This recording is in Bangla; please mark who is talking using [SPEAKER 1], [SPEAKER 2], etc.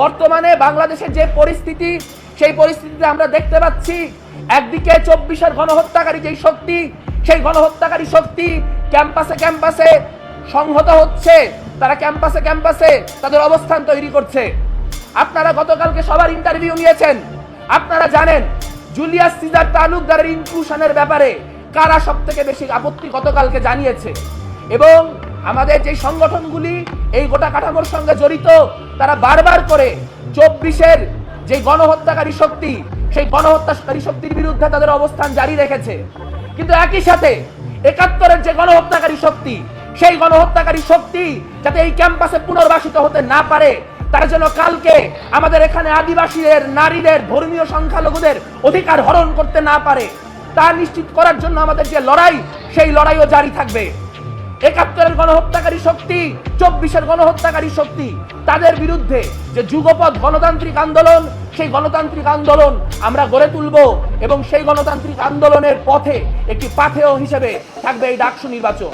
[SPEAKER 1] বর্তমানে বাংলাদেশের যে পরিস্থিতি, সেই পরিস্থিতিতে আমরা দেখতে পাচ্ছি, একদিকে চব্বিশের গণহত্যাকারী যেই শক্তি, সেই গণহত্যাকারী শক্তি ক্যাম্পাসে ক্যাম্পাসে সংহত হচ্ছে। তারা ক্যাম্পাসে ক্যাম্পাসে তাদের অবস্থান তৈরি করছে। আপনারা গতকালকে সবার ইন্টারভিউ নিয়েছেন। আপনারা জানেন, জুলিয়াস সিজার তালুকদারের ইনক্লুশনের ব্যাপারে কারা সব থেকে বেশি আপত্তি গতকালকে জানিয়েছে। এবং আমাদের যে সংগঠনগুলি এই গোটা কাঠামোর সঙ্গে জড়িত, তারা বারবার করে চব্বিশের যে গণহত্যাকারী শক্তি, সেই গণহত্যাকারী শক্তির বিরুদ্ধে তাদের অবস্থান জারি রেখেছে। কিন্তু একই সাথে একাত্তরের যে গণহত্যাকারী শক্তি, সেই গণহত্যাকারী শক্তি যাতে এই ক্যাম্পাসে পুনর্বাসিত হতে না পারে, তারা যেন কালকে আমাদের এখানে আদিবাসীদের, নারীদের, ধর্মীয় সংখ্যালঘুদের অধিকার হরণ করতে না পারে, তা নিশ্চিত করার জন্য আমাদের যে লড়াই, সেই লড়াইও জারি থাকবে। একাত্তরের গণহত্যাকারী শক্তি, চব্বিশের গণহত্যাকারী শক্তি, তাদের বিরুদ্ধে যে যুগপথ গণতান্ত্রিক আন্দোলন, সেই গণতান্ত্রিক আন্দোলন আমরা গড়ে তুলব এবং সেই গণতান্ত্রিক আন্দোলনের পথে একটি পাথেয় হিসেবে থাকবে এই ডাকসু নির্বাচন।